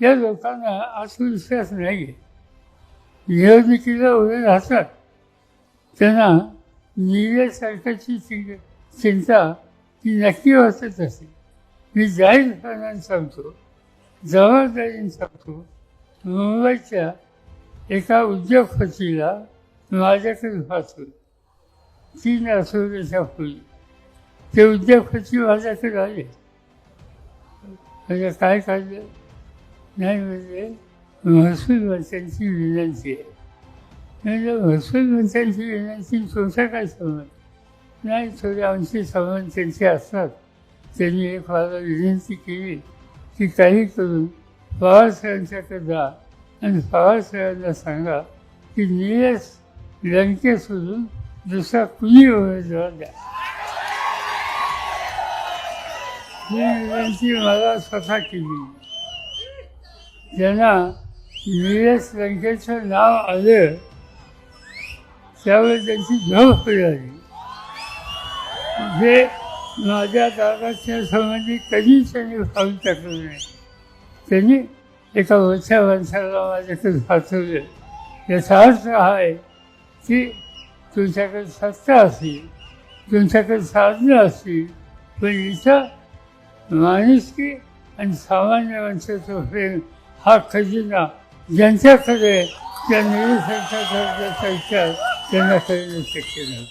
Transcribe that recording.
या लोकांना आत्मविश्वास नाही आहे. निवडणुकीला उभे राहतात. त्यांना नीरज सरकारची चिंता ती नक्की वाचत असते मी जाहीरपणाने सांगतो जबाबदारीने सांगतो मुंबईच्या एका उद्योगपतीला माझ्याकडे पाठवलं तीन आठवड्याच्या पूर्वी ते उद्योगपती माझ्याकडे आले. म्हणजे काय काढलं नाही म्हणजे महसूल मंत्र्यांची विनंती आहे. म्हणजे महसूल मंत्र्यांची विनंती तुमचा काय संबंध? नाही थोडे आमचे संबंध त्यांचे असतात. त्यांनी एक मला विनंती केली की काही करून पवारसाहेबांच्याकडे जा आणि पवारसाहेबांना सांगा की नियस लंके सोडून दुसरा कुणी उमेदवार द्या ही विनंती मला स्वतः केली. ज्यांना निलेश लंकेचं नाव आलं त्यावेळी त्यांची झोप मिळाली जे माझ्या दादाच्या संबंधी कधीच त्यांनी पाऊल टाकलं नाही. त्यांनी एका मोठ्या माणसाला माझ्याकडे पाठवलं. याचा अर्थ हा आहे की तुमच्याकडे सत्ता असेल तुमच्याकडे साधनं असतील पण इथं माणुसकी आणि सामान्य माणसाचं प्रेम हा खजिना ज्यांच्याकडे आहे, त्या निरीक्षकाचा विचार त्यांना करणं शक्य नाही